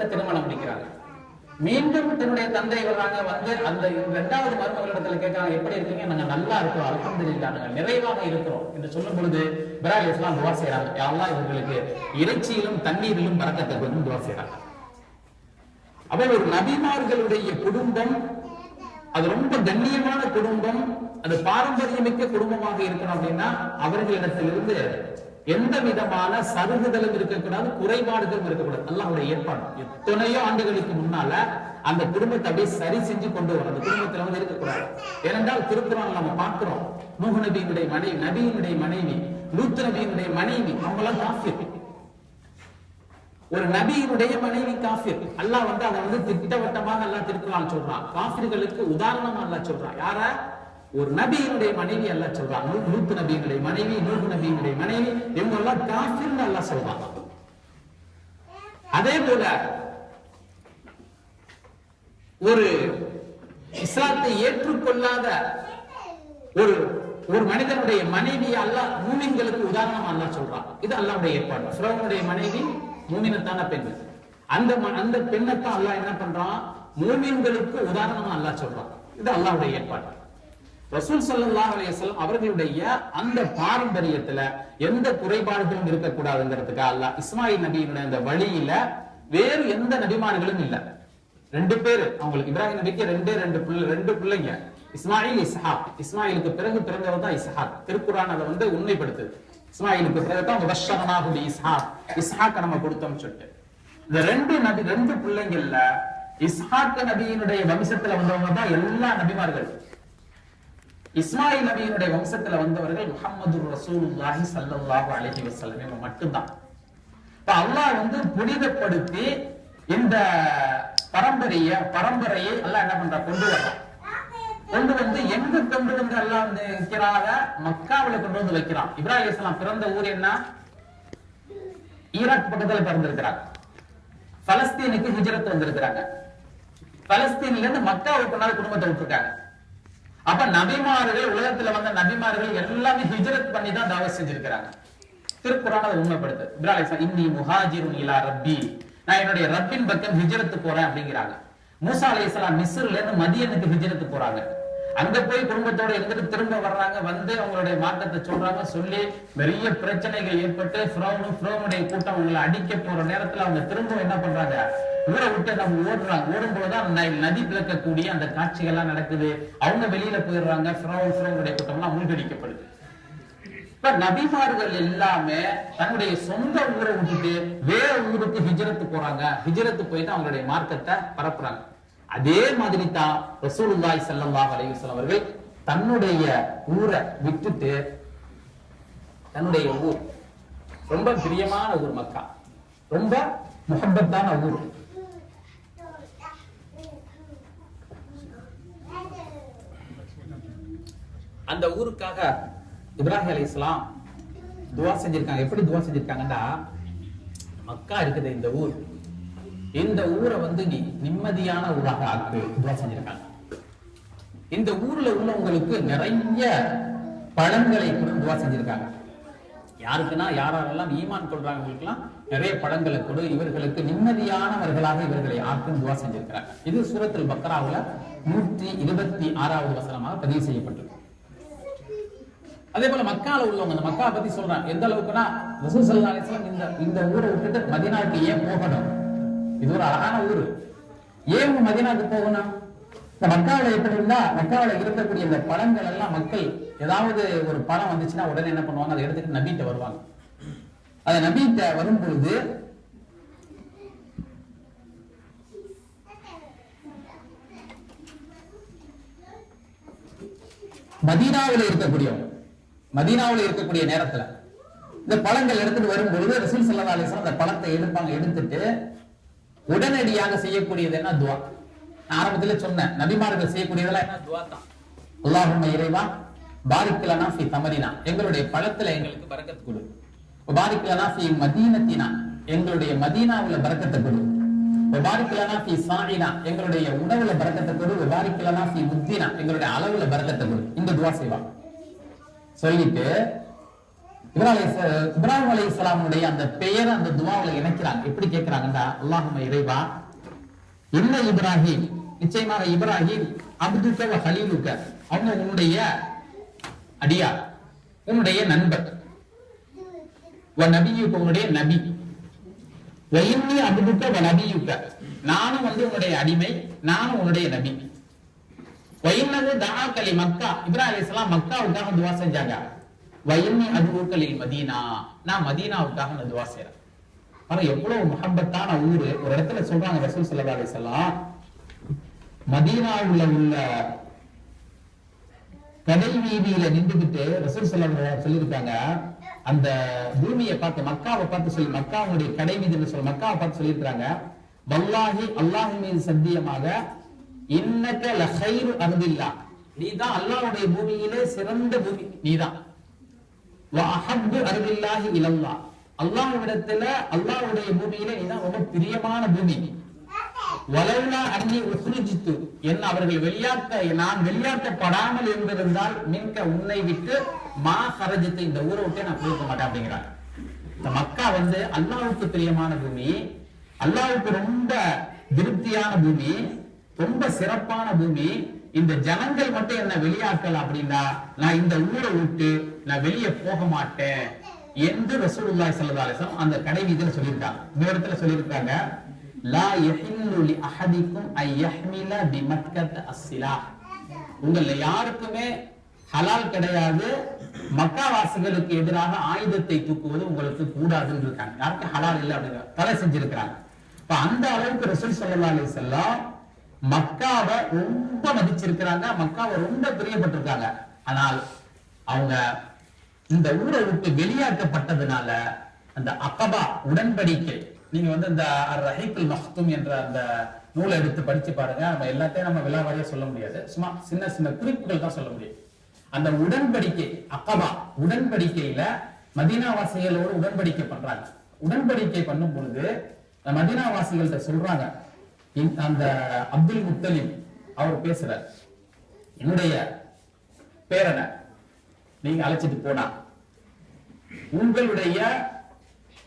இடத்துல திருமணம் முடிக்கிறாங்க மீண்டும் தன்னுடைய தந்தை வர்றாங்க வந்து அந்த இரண்டாவது மருமகளிடத்துல கேட்கறாங்க எப்படி இருக்கீங்க? நாங்க நல்லா இருக்கோம் அல்ஹம்துலில்லாஹ் நாங்க நிறைவாக இருக்கிறோம். என்று சொல்லும் பொழுது இப்ராஹிம் இஸ்லாம் துவா செய்யறாங்க யா இவர்களுக்கு இறைச்சியிலும் தண்ணீரிலும் பறக்கத்தை கொண்டு துவா செய்யறாங்க அவர் ஒரு நபிமார்களுடைய குடும்பம். அது ரொம்ப கண்ணியமான குடும்பம். அது பாரம்பரியமிக்க குடும்பமாக இருக்கணும் அப்படின்னா அவர்களிடத்திலிருந்து எந்த விதமான சருகுதலும் இருக்கக்கூடாது குறைபாடுகளும் இருக்கக்கூடாது. அல்லாவுடைய ஏற்பாடு. எத்தனையோ ஆண்டுகளுக்கு முன்னால அந்த குடும்பத்தை அப்படியே சரி செஞ்சு கொண்டு வரும். அந்த குடும்பத்துல வந்து இருக்கக்கூடாது. ஏனென்றால் திருக்குறள் நம்ம பார்க்கிறோம். நூஹ் நபியினுடைய மனைவி நபியினுடைய மனைவி லூத் நபியினுடைய மனைவி அவங்களாம் காஃபிர். ஒரு நபியினுடைய மனைவி காஃபிர். அல்லாஹ் வந்து அதை வந்து திட்டவட்டமாக எல்லாம் திருக்குறான் சொல்றான். காஃபிர்களுக்கு உதாரணமா எல்லாம் சொல்றான். யார? ஒரு நபியினுடைய மனைவி அல்லாஹ் சொல்றான். நூத்து நபியினுடைய மனைவி நூறு நபியினுடைய மனைவி இவங்க எல்லாம் காஃபிர்னு அல்லாஹ் சொல்றான். அதே போல ஒரு இஸ்லாத்தை ஏற்றுக்கொள்ளாத ஒரு ஒரு மனிதனுடைய மனைவி அல்ல மூமின்களுக்கு உதாரணமா அல்ல சொல்றான். இது அல்லாவுடைய ஏற்பாடு. ஃபிரௌனுடைய மனைவி மூமினத்தான பெண் அந்த ம- அந்த பெண்ணைத்தான் அல்லாஹ் என்ன பண்றான்? மூமின்களுக்கு உதாரணமா அல்லாஹ் சொல்றான். இது அல்லாவுடைய ஏற்பாடு. ரசூல் ஸல்லல்லாஹு அலைஹி அவர்களுடைய அந்த பாரம்பரியத்துல எந்த குறைபாடுகளும் இருக்கக்கூடாதுங்கிறதுக்காக அல்ல இஸ்மாயில் நபியினுடைய அந்த வழியில வேறு எந்த நபிமார்களும் இல்ல. ரெண்டு பேரு அவங்களுக்கு இப்ராஹிம் நபிக்கு ரெண்டே ரெண்டு பிள்ளை ரெண்டு பிள்ளைங்க. இஸ்மாயில் இஸ்ஹாக். இஸ்மாயிலுக்கு பிறகு பிறந்தவர் தான் இஸ்ஹாக். திருக்குறான் அதை வந்து உண்மைப்படுத்துது. இஸ்மாயிலுக்கு பிறகு தான் முபஷரனாகுடி இஸ்ஹாக். இஸ்ஹாக்க நம்ம கொடுத்தோம்னு சொல்லிட்டு. இந்த ரெண்டு நபி ரெண்டு பிள்ளைங்கள்ல இஸ்ஹாக் நபியினுடைய வம்சத்துல வந்தவங்க தான் எல்லா நபிமார்கள். இஸ்மாயில் நபியினுடைய வம்சத்துல வந்தவர்கள் முகமது ரசூலுல்லாஹி சல்லாஹு அலஹி வசல்லம் இவங்க மட்டும்தான். இப்ப அல்லாஹ் வந்து புனிதப்படுத்தி இந்த பரம்பரைய பரம்பரையை அல்லாஹ் என்ன பண்றா கொண்டு வர்றான். கொண்டு வந்து எங்க கொண்டு வந்து அல்லாஹ் வந்து வைக்கிறாங்க? மக்காவில கொண்டு வந்து வைக்கிறான். இப்ராஹிம் இஸ்லாம் பிறந்த ஊர் என்ன? ஈராக் பக்கத்துல பிறந்திருக்கிறாங்க. பலஸ்தீனுக்கு ஹிஜரத் வந்திருக்கிறாங்க. பலஸ்தீன்ல இருந்து மக்காவுக்கு நாள் குடும்பத்தை விட்டுருக்காங்க. அப்ப நபிமார்கள் உலகத்துல வந்த நபிமார்கள் எல்லாமே ஹிஜரத் பண்ணி தான் தாவத் செஞ்சிருக்கிறாங்க. திருக்குறான் அதை உண்மைப்படுத்து. இப்ராஹிம் இன்னி முஹாஜிரும் இலா ரப்பி. நான் என்னுடைய ரப்பின் பக்கம் ஹிஜரத்து போறேன் அப்படிங்கிறாங்க. மூசா அலைஹிஸ்ஸலாம் மிஸ்ர்ல இருந்து மதியனுக்கு ஹிஜரத்து போறாங்க. அங்க போய் குடும்பத்தோட இருந்துட்டு திரும்ப வர்றாங்க வந்து அவங்களுடைய மார்க்கத்தை சொல்றாங்க சொல்லி பெரிய பிரச்சனைகள் ஏற்பட்டு ஃப்ரௌனும் ஃப்ரோனுடைய கூட்டம் அவங்களை அடிக்க போற நேரத்துல அவங்க திரும்ப என்ன பண்றாங்க? ஊரை விட்டு நம்ம ஓடுறாங்க. ஓடும்போதுதான் ந- நதி பிளக்கக்கூடிய அந்த காட்சிகள்லாம் நடக்குது. அவங்க வெளியில போயிடுறாங்க. ஃப்ரோன் ஃப்ரோனுடைய கூட்டம்லாம் மூழ்கடிக்கப்படுது இப்ப நபிமார்கள் எல்லாமே தன்னுடைய சொந்த ஊரை விட்டுட்டு வேற ஊருக்கு ஹிஜரத்து போறாங்க. ஹிஜரத்து போயிட்டு அவங்களுடைய மார்க்கத்தை பரப்புறாங்க. அதே மாதிரி தான் ரசூலுல்லாய் ஸல்லல்லாஹு அலைஹி அவர்கள் தன்னுடைய ஊரை விட்டுட்டு தன்னுடைய ஊர். ரொம்ப பிரியமான ஊர் மக்கா. ரொம்ப முகப்பத்தான ஊர். அந்த ஊருக்காக இப்ராஹிம் அலைஹிஸ்ஸலாம் துவா செஞ்சிருக்காங்க. எப்படி துவா செஞ்சிருக்காங்கன்னா மக்கா இருக்குது இந்த ஊர். இந்த ஊரை வந்து நீ நிம்மதியான ஊராக ஆக்கு. துவா செஞ்சிருக்காங்க. இந்த ஊர்ல உள்ளவங்களுக்கு நிறைய பழங்களை கூட துவா செஞ்சிருக்காங்க. யாருக்குன்னா யாரெல்லாம் ஈமான் கொள்றாங்களுக்கெல்லாம் நிறைய பழங்களை கொடு. இவர்களுக்கு நிம்மதியானவர்களாக இவர்களை ஆக்கும் துவா செஞ்சிருக்கிறாங்க. இது சூரத்தில் பக்ராவுல நூற்றி இருபத்தி ஆறாவது வசனமாக பதிவு செய்யப்பட்டிருக்கு. அதே போல மக்கால உள்ளவங்க அந்த மக்கா பத்தி சொல்றாங்க. எந்த அளவுக்குன்னா இந்த இந்த ஊரை விட்டுட்டு மதீனாவுக்கு ஏன் போகணும்? இது ஒரு அழகான ஊரு. ஏன் இவங்க போகணும்? இந்த மக்காவில எப்படி இருந்தா மக்காவுல இருக்கக்கூடிய இந்த பழங்கள் எல்லாம் மக்கள் ஏதாவது ஒரு பழம் வந்துச்சுன்னா உடனே என்ன பண்ணுவாங்க? அதை எடுத்துட்டு நபிட்ட வருவாங்க. அதை நபிட்ட வரும்பொழுது மதீனாவில் இருக்கக்கூடியவங்க மதீனாவில் இருக்கக்கூடிய நேரத்துல இந்த பழங்கள் எடுத்துட்டு வரும்பொழுது ரசூல் சல்லா அலிஸ்லாம் அந்த பழத்தை எடுப்பாங்க எடுத்துட்டு உடனடியாக செய்யக்கூடியது என்ன? துவா. ஆரம்பத்துல சொன்னேன் நபிமார்கள் செய்யக்கூடியதெல்லாம் என்ன? துவா தான். இறைவா பாரிக்கலனா சி ஃபி தமரினா எங்களுடைய பழத்துல எங்களுக்கு பறக்கத்து கொடு. பாரிக் லனா ஃபி மதீனத்தினா எங்களுடைய மதீனாவுல பரக்கத்தை கொடு. பாரிக் சி ஃபி சாயினா எங்களுடைய உணவுல பறக்கத்தை கொடு. பாரிக் சி ஃபி முத்தினா எங்களுடைய அளவுல பறக்கத்தை கொடு. இந்த துவா செய்வா. சொல்லிட்டு இப்ராஹிம் அலி இஸ்லாமுடைய அந்த பெயரை அந்த துவாவுல இணைக்கிறாங்க. எப்படி கேட்கிறாங்கன்னா அல்லாஹும இறைவா என்ன இப்ராஹிம்? நிச்சயமாக இப்ராஹிம் அப்துக்க ஹலீலுக்க அவங்க உன்னுடைய அடியார் உன்னுடைய நண்பர். வ நபியுக்க உன்னுடைய நபி. வ அப்துக்க வ நபியுக்க நானும் வந்து உன்னுடைய அடிமை நானும் உன்னுடைய நபி. வயின்னது தஆக்கலி மக்கா. இப்ராஹிம் இஸ்லாம் மக்காவுக்காக துவா செஞ்சாங்க. வயமி அதுவுக்கலில் மதீனா. நான் மதீனாவுக்காக நான் துவா செய்யறேன் ஆனா எவ்வளவு மகம்பத்தான ஊரு. ஒரு இடத்துல சொல்றாங்க ரசூல் சல்லா அலைஹி மதீனாவுல உள்ள கடை வீதியில நின்றுகிட்டு ரசூல் சல்லா சொல்லியிருக்காங்க அந்த பூமியை பார்த்து மக்காவை பார்த்து சொல்லி மக்காவுடைய கடை வீதினு சொல்ல மக்காவை பார்த்து சொல்லியிருக்காங்க வல்லாஹி அல்லாஹ் மீது சத்தியமாக இன்னக்க லஹைரு அருந்தில்லா நீதான் அல்லாஹுடைய பூமியிலே சிறந்த பூமி. நீதான். அருகில்லாகி அர்தில்லாஹி அல்லாஹ்விடத்துல அல்லாஹ்வுடைய பூமியில இதுதான் ரொம்ப பிரியமான பூமி. வலவுலா அன்னி உஸ்ருஜித்து என்ன அவர்கள் வெளியாக்க நான் வெளியாக்கப்படாமல் இருந்திருந்தால் மின்க உன்னை விட்டு மா ஹரஜித்து இந்த ஊரை விட்டே நான் போயிருக்க மாட்டேன் அப்படிங்கிறாங்க இந்த மக்கா வந்து அல்லாவுக்கு பிரியமான பூமி அல்லாவுக்கு ரொம்ப திருப்தியான பூமி ரொம்ப சிறப்பான பூமி. இந்த ஜனங்கள் மட்டும் என்ன வெளியாக்கல் அப்படின்னா நான் இந்த ஊரை விட்டு நான் வெளியே போக மாட்டேன் என்று ரசூலுல்லாஹி ஸல்லல்லாஹு அலைஹி வஸல்லம் அந்த கடை வீதியில சொல்லியிருக்காங்க. இன்னொரு இடத்துல சொல்லியிருக்காங்க. லா யஹில்லு லி அஹதிக்கும் ஐ யஹ்மில பி மக்கத் அஸ்ஸிலாஹ் உங்கள யாருக்குமே ஹலால் கிடையாது. மக்காவாசிகளுக்கு எதிராக ஆயுதத்தை தூக்குவது உங்களுக்கு கூடாதுன்னு இருக்காங்க. யாருக்கு ஹலால் இல்லை அப்படிங்கிற தடை செஞ்சிருக்கிறாங்க. இப்ப அந்த அளவுக்கு ரசூல் சல்லா அலி மக்காவை ரொம்ப மதிச்சிருக்கிறாங்க மக்காவை ரொம்ப பிரியப்பட்டிருக்காங்க. ஆனால் அவங்க இந்த ஊரை விட்டு வெளியாக்கப்பட்டதுனால அந்த அக்கபா உடன்படிக்கை நீங்க வந்து இந்த ரஹீக்குல் மஹ்தும் என்ற அந்த நூலை எடுத்து படிச்சு பாருங்க. நம்ம எல்லாத்தையும் நம்ம விழாவாரியா சொல்ல முடியாது. சும்மா சின்ன சின்ன குறிப்புகள் தான் சொல்ல முடியும். அந்த உடன்படிக்கை அக்கபா உடன்படிக்கையில மதீனாவாசிகளோடு உடன்படிக்கை பண்றாங்க. உடன்படிக்கை பண்ணும் பொழுது மதீனாவாசிகள்கிட்ட சொல்றாங்க அந்த அப்துல் முத்தலிம் அவர் பேசுறார். என்னுடைய பேரனை நீங்க அழைச்சிட்டு போனா உங்களுடைய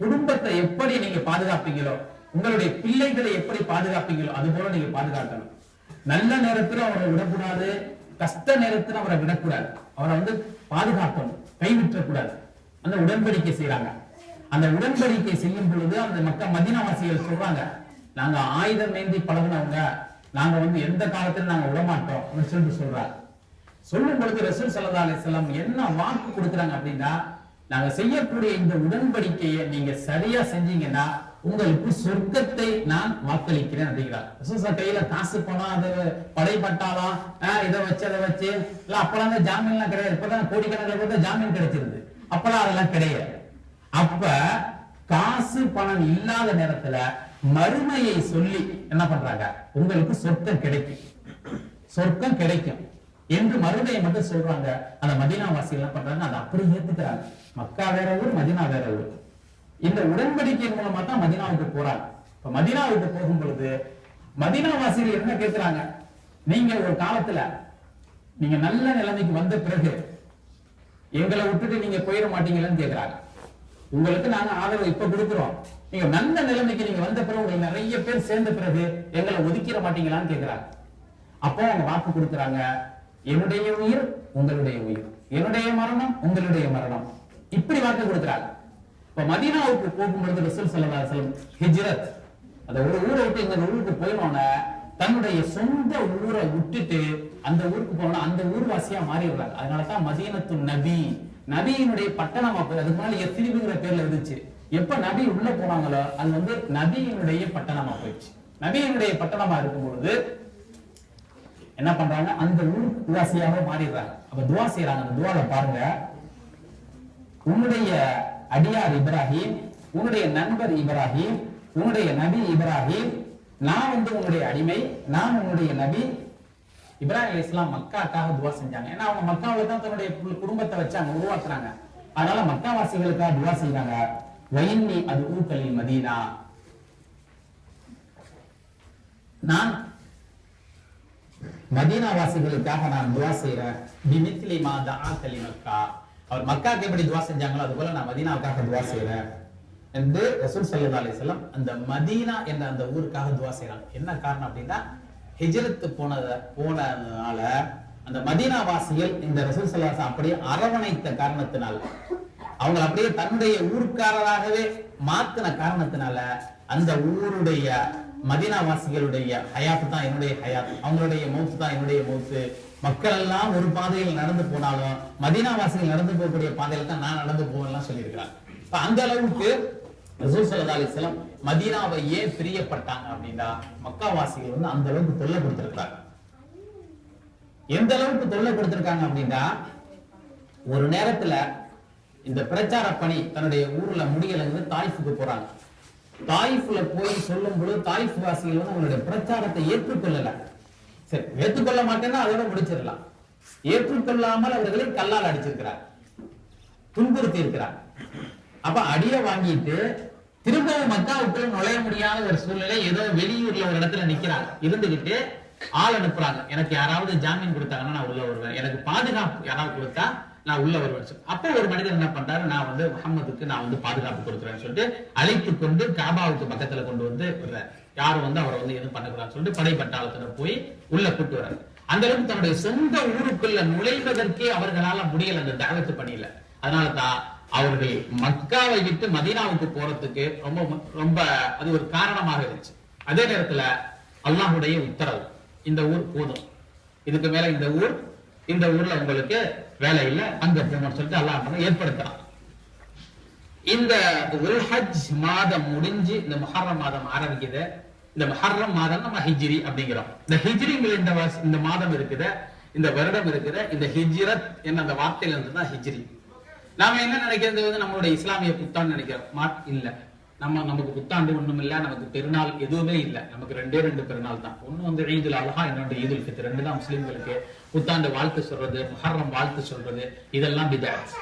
குடும்பத்தை எப்படி நீங்க பாதுகாப்பீங்களோ உங்களுடைய பிள்ளைகளை எப்படி பாதுகாப்பீங்களோ அது போல நீங்க பாதுகாக்கணும். நல்ல நேரத்துல அவரை விடக்கூடாது கஷ்ட நேரத்துல அவரை விடக்கூடாது. அவரை வந்து பாதுகாக்கணும் கைவிட்டக்கூடாது. அந்த உடன்படிக்கை செய்யறாங்க அந்த உடன்படிக்கை செய்யும் பொழுது அந்த மக்கள் மதினவாசிகள் சொல்றாங்க நாங்க ஆயுதம் ஏந்தி பழகுனவங்க நாங்க வந்து எந்த காலத்துல நாங்க விடமாட்டோம் அப்படின்னு சொல்லிட்டு சொல்றாங்க சொல்லும் பொழுது ரசூல் சல்லா அலிஸ்லாம் என்ன வாக்கு கொடுக்குறாங்க அப்படின்னா நாங்க செய்யக்கூடிய இந்த உடன்படிக்கையை நீங்க சரியா செஞ்சீங்கன்னா உங்களுக்கு சொர்க்கத்தை நான் வாக்களிக்கிறேன் அப்படிங்கிறார். ரசூல் கையில காசு பணம் அது படைப்பட்டாலாம் ஆஹ் இதை வச்சு அதை வச்சு இல்ல அப்பெல்லாம் ஜாமீன் எல்லாம் கிடையாது. இப்பதான் கோடிக்கணக்கில் கூட ஜாமீன் கிடைச்சிருது. அப்பெல்லாம் அதெல்லாம் கிடையாது. அப்ப காசு பணம் இல்லாத நேரத்துல மறுமையை சொல்லி என்ன பண்றாங்க? உங்களுக்கு சொர்க்கம் கிடைக்கும். சொர்க்கம் கிடைக்கும். என்று மறுமையை மட்டும் சொல்றாங்க. அந்த மதீனா வாசிகள் என்ன பண்றாங்க? அதை அப்படியே ஏத்துக்கிறாங்க. மக்கா வேற ஊர் மதீனா வேற ஊர். இந்த உடன்படிக்கை மூலமா தான் மதினாவுக்கு போறாங்க. இப்ப மதினாவுக்கு போகும் பொழுது மதீனா வாசிகள் என்ன கேட்கிறாங்க நீங்க ஒரு காலத்துல நீங்க நல்ல நிலைமைக்கு வந்த பிறகு எங்களை விட்டுட்டு நீங்க போயிட மாட்டீங்களேன்னு கேட்கிறாங்க உங்களுக்கு நாங்க ஆதரவு இப்ப கொடுக்குறோம். நீங்க நல்ல நிலைமைக்கு நீங்க வந்த பிறகு உங்களுக்கு நிறைய பேர் சேர்ந்த பிறகு எங்களை ஒதுக்கிட மாட்டீங்களான்னு கேட்கிறாங்க அப்போ அவங்க வாக்கு கொடுக்குறாங்க. என்னுடைய உயிர் உங்களுடைய உயிர். என்னுடைய மரணம் உங்களுடைய மரணம். இப்படி வாக்கு கொடுக்குறாங்க. இப்ப மதீனாவுக்கு போகும்பொழுது ரசூல் சல்லா அலைஹி ஹிஜ்ரத். அந்த ஒரு ஊரை விட்டு இந்த ஊருக்கு போயினோட தன்னுடைய சொந்த ஊரை விட்டுட்டு அந்த ஊருக்கு போனோம்னா அந்த ஊர்வாசியா மாறிடுறாங்க. அதனாலதான் மதீனத்து நபி. நபியினுடைய பட்டணமா போய் அதுக்கு முன்னாடி எத்திரிபுங்கிற பேர்ல இருந்துச்சு. எப்ப நபி உள்ள போனாங்களோ அது வந்து நபியினுடைய பட்டணமா போயிடுச்சு. நபியினுடைய பட்டணமா இருக்கும் பொழுது என்ன பண்றாங்க? அந்த ஊர் துவாசியாக மாறிடுறாங்க. அப்ப துவா செய்யறாங்க அந்த துவால பாருங்க. உன்னுடைய அடியார் இப்ராஹிம் உன்னுடைய நண்பர் இப்ராஹிம் உன்னுடைய நபி இப்ராஹிம் நான் வந்து உன்னுடைய அடிமை நான் உன்னுடைய நபி. இப்ராஹிம் அலைஹிஸ் இஸ்லாம் மக்காக்காக துவா செஞ்சாங்க. ஏன்னா அவங்க மக்காவுல தான் தன்னுடைய குடும்பத்தை வச்சு அவங்க உருவாக்குறாங்க. அதனால மக்காவாசிகளுக்காக துவா செஞ்சாங்க வயின்னி அது ஊக்கலில் மதீனா. நான் மதீனா வாசிகளுக்காக நான் துவா செய்யறேன் பிமித்லி மா மக்கா. அவர் மக்காக்கு எப்படி துவா செஞ்சாங்களோ அது போல நான் மதீனாவுக்காக துவா செய்யறேன் என்று ரசூல் சல்லா அலிஸ்லாம் அந்த மதீனா என்ற அந்த ஊருக்காக துவா செய்யறாங்க என்ன காரணம் அப்படின்னா ஹிஜ்ரத்து போனத போனதுனால அந்த மதீனா வாசிகள் இந்த ரசூல் சல்லாஸ் அப்படியே அரவணைத்த காரணத்தினால் அவங்க அப்படியே தன்னுடைய ஊர்க்காரராகவே மாத்தின காரணத்தினால அந்த ஊருடைய மதீனா வாசிகளுடைய ஹயாத்து தான் என்னுடைய ஹயாத் அவங்களுடைய மௌத்து தான் என்னுடைய மௌத்து மக்கள் எல்லாம் ஒரு பாதையில் நடந்து போனாலும் மதீனா வாசிகள் நடந்து போகக்கூடிய பாதையில தான் நான் நடந்து போவேன்லாம் சொல்லியிருக்கிறாங்க இப்ப அந்த அளவுக்கு ரசூல் ஸல்லல்லாஹு மதீனாவை ஏன் பிரியப்பட்டாங்க அப்படின்னா மக்கா வாசிகள் வந்து அந்த அளவுக்கு தொல்லை கொடுத்திருக்கிறாங்க. எந்த அளவுக்கு தொல்லை கொடுத்திருக்காங்க அப்படின்னா ஒரு நேரத்துல இந்த பிரச்சார பணி தன்னுடைய ஊர்ல முடியலங்க தாய்ஃபுக்கு போறாங்க. தாய்ஃபுல போய் சொல்லும் பொழுது தாய்ஃப் வாசிகள் வந்து அவங்களுடைய பிரச்சாரத்தை ஏற்றுக்கொள்ளல. சரி ஏற்றுக்கொள்ள மாட்டேன்னா அதோட முடிச்சிடலாம். ஏற்றுக்கொள்ளாமல் அவர்களை கல்லால் அடிச்சிருக்கிறார். துன்புறுத்தி இருக்கிறார் அப்ப அடிய வாங்கிட்டு திரும்பவும் மக்காவுக்குள்ள நுழைய முடியாத ஒரு சூழ்நிலை ஏதோ வெளியூர்ல ஒரு இடத்துல நிக்கிறாங்க. இருந்துகிட்டு ஆள் அனுப்புறாங்க. எனக்கு யாராவது ஜாமீன் கொடுத்தாங்கன்னா நான் உள்ள வருவேன். எனக்கு பாதுகாப்பு யாராவது கொடுத்தா நான் உள்ள வருவேன் அப்போ அப்ப ஒரு மனிதர் என்ன பண்றாரு? நான் வந்து முகமதுக்கு நான் வந்து பாதுகாப்பு கொடுக்குறேன்னு சொல்லிட்டு அழைத்து கொண்டு காபாவுக்கு பக்கத்துல கொண்டு வந்து விடுறாரு. யாரும் வந்து அவரை வந்து எதுவும் பண்ணக்கூடாதுன்னு சொல்லிட்டு படை பட்டாளத்துல போய் உள்ள கூட்டு வர்றாரு அந்த அளவுக்கு தன்னுடைய சொந்த ஊருக்குள்ள நுழைவதற்கே அவர்களால முடியல அந்த தாவத்து பணியில. அதனாலதான் அவர்கள் மக்காவை விட்டு மதீனாவுக்கு போறதுக்கு ரொம்ப ரொம்ப அது ஒரு காரணமாக இருந்துச்சு. அதே நேரத்துல அல்லாஹுடைய உத்தரவு இந்த ஊர் போதும். இதுக்கு மேல இந்த ஊர் இந்த ஊர்ல உங்களுக்கு வேலை இல்லை. அங்க சொல்லிட்டு அல்லாஹ் ஏற்படுத்துறான். இந்த உல்ஹஜ் மாதம் முடிஞ்சு இந்த முஹர்ரம் மாதம் ஆரம்பிக்குது. இந்த முஹர்ரம் மாதம் நம்ம ஹிஜ்ரி அப்படிங்கிறோம். இந்த ஹிஜ்ரிங்கிற இந்த இந்த மாதம் இருக்குது இந்த வருடம் இருக்குது இந்த ஹிஜ்ரத் என்ன அந்த வார்த்தையில இருந்து தான் ஹிஜ்ரி. நாம என்ன நினைக்கிறது? வந்து நம்மளுடைய இஸ்லாமிய புத்தான்னு நினைக்கிறோம். மாட் இல்ல. நம்ம நமக்கு புத்தாண்டு ஒண்ணும் இல்ல நமக்கு பெருநாள் எதுவுமே இல்ல. நமக்கு ரெண்டே ரெண்டு பெருநாள் தான். ஒண்ணு வந்து ஈதுல் அல்ஹா இன்னொன்று ஈதுல் ஃபித்ர். ரெண்டு தான் முஸ்லீம்களுக்கு புத்தாண்டு வாழ்த்து சொல்றது முஹர்ரம் வாழ்த்து சொல்றது. இதெல்லாம் பிதாஸ்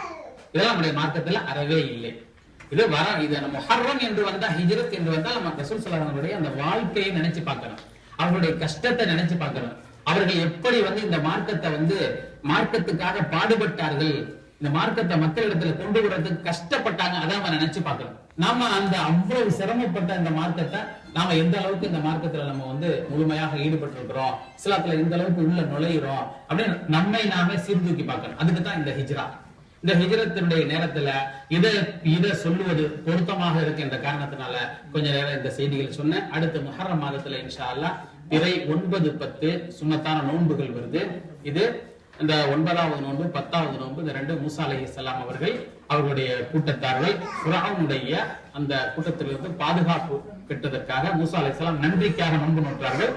இதெல்லாம் நம்முடைய மார்க்கத்துல அறவே இல்லை. இது வர இது நம்ம முஹர்ரம் என்று வந்தா ஹிஜ்ரத் என்று வந்தால் நம்ம ரசூல் ஸல்லல்லாஹு அந்த வாழ்க்கையை நினைச்சு பார்க்கணும். அவர்களுடைய கஷ்டத்தை நினைச்சு பார்க்கணும். அவர்கள் எப்படி வந்து இந்த மார்க்கத்தை வந்து மார்க்கத்துக்காக பாடுபட்டார்கள் இந்த மார்க்கத்தை மக்களிடத்துல கொண்டு வரதுக்கு கஷ்டப்பட்டாங்க அதை அவன் நினைச்சு பார்க்கணும். நாம அந்த அவ்வளவு சிரமப்பட்ட இந்த மார்க்கத்தை நாம எந்த அளவுக்கு இந்த மார்க்கத்துல நம்ம வந்து முழுமையாக ஈடுபட்டு இருக்கிறோம் இஸ்லாத்துல எந்த அளவுக்கு உள்ள நுழையிறோம்? அப்படின்னு நம்மை நாமே சீர்தூக்கி பார்க்கணும். அதுக்கு தான் இந்த ஹிஜ்ரா. இந்த ஹிஜ்ரத்தினுடைய நேரத்துல இதை இதை சொல்லுவது பொருத்தமாக இருக்கின்ற காரணத்தினால கொஞ்ச நேரம் இந்த செய்திகள் சொன்னேன். அடுத்த முஹர்ரம் மாதத்துல இன்ஷா அல்லா திரை ஒன்பது பத்து சுமத்தான நோன்புகள் வருது. இது இந்த ஒன்பதாவது நோன்பு பத்தாவது நோன்பு இந்த ரெண்டு மூசா அலைஹிஸ்ஸலாம் அவர்கள் அவர்களுடைய கூட்டத்தார்கள் ஃபிரௌனுடைய அந்த கூட்டத்திலிருந்து பாதுகாப்பு பெற்றதற்காக மூசா அலைஹிஸ்ஸலாம் நன்றிக்காக நோன்பு நோற்றார்கள்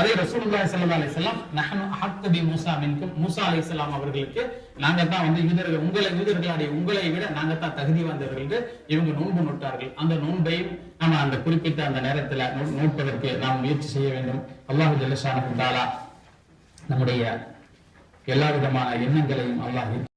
அதே ரசூலுல்லாஹி ஸல்லல்லாஹு அலைஹி வஸல்லம் நஹனு அஹக்கு பி மூசா மின்கும். மூசா அலைஹிஸ்ஸலாம் அவர்களுக்கு நாங்க தான் வந்து யூதர்கள் உங்களை யூதர்களுடைய உங்களை விட நாங்க தான் தகுதி வந்தவர்கள் இவங்க நோன்பு நோட்டார்கள். அந்த நோன்பையும் நாம அந்த குறிப்பிட்ட அந்த நேரத்துல நோட்பதற்கு நாம் முயற்சி செய்ய வேண்டும். அல்லாஹு ஜல்லஷானு தாலா நம்முடைய எல்லா விதமான எண்ணங்களையும் அல்லாஹ்